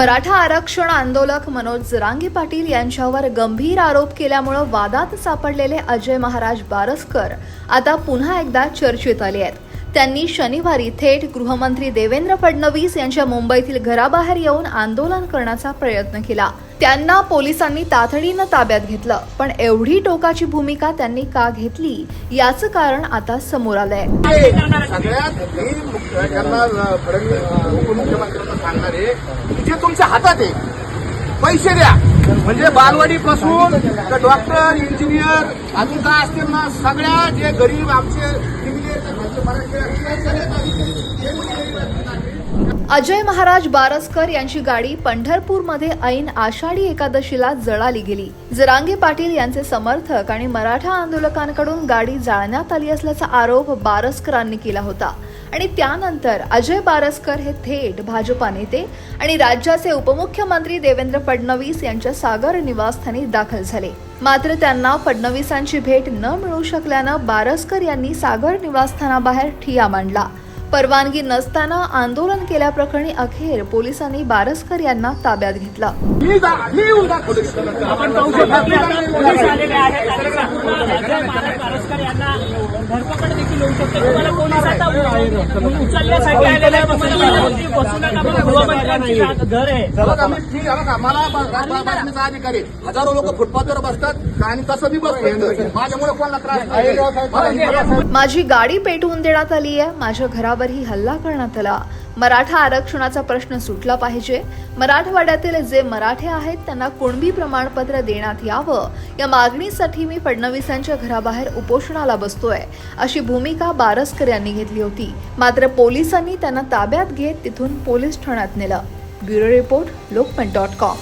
मराठा आरक्षण आंदोलक मनोज जरांगे पाटील यांच्यावर गंभीर आरोप केल्यामुळं वादात सापडलेले अजय महाराज बारसकर आता पुन्हा एकदा चर्चेत आले आहेत. त्यांनी शनिवारी थेट गृहमंत्री देवेंद्र फडणवीस यांच्या मुंबईतील घराबाहेर येऊन आंदोलन करण्याचा प्रयत्न केला. त्यांना पोलिसांनी तातडीनं ताब्यात घेतलं पण एवढी टोकाची भूमिका त्यांनी का घेतली याचं कारण आता समोर आलंय. सगळ्यात उपमुख्यमंत्र्यांना सांगणार आहे जे तुमच्या हातात आहे पैसे द्या. म्हणजे बालवाडी पासून तर डॉक्टर इंजिनियर अजून काय असतील ना सगळ्या जे गरीब आमचे अजय महाराज बारसकर यांची गाडी पंढरपूरमध्ये ऐन आषाढी एकादशीला जळाली गेली. जरांगे पाटील यांचे समर्थक आणि मराठा आंदोलकांकडून गाडी जाळण्यात आली असल्याचा आरोप बारसकरांनी केला होता. आणि त्यानंतर अजय बारसकर हे थेट भाजपा नेते आणि राज्याचे उपमुख्यमंत्री देवेंद्र फडणवीस यांच्या सागर निवासस्थानी दाखल झाले. मात्र त्यांना फडणवीसांची भेट न मिळू शकल्यानं बारसकर यांनी सागर निवासस्थानाबाहेर ठिया मांडला. परवानगी नसताना आंदोलन केल्याप्रकरणी अखेर पोलिसांनी बारसकर यांना ताब्यात घेतलं. धरपकड देखील होऊ शकते. तुम्हाला उचलण्यासाठी बसू नका गृहमंत्र्यांची घर आहे. बातमीचा अधिकार. हजारो लोक फुटपाथवर बसतात आणि तसं मी बसतो माझ्यामुळे कोणाला त्रास माझी गाडी पेटवून देण्यात आली आहे. माझ्या घरावरही हल्ला करण्यात आला. मराठा आरक्षणाचा प्रश्न सुटला पाहिजे. मराठवाड्यातील जे मराठे आहेत त्यांना कुणबी प्रमाणपत्र देण्यात यावं? या मागणीसाठी मी फडणवीसांच्या घराबाहेर उपोषणाला बसतोय. अशी भूमिका बारसकर यांनी घेतली होती. मात्र पोलिसांनी त्यांना ताब्यात घेत तिथून पोलीस ठाण्यात नेलं. Bureau report Lokmat dot com.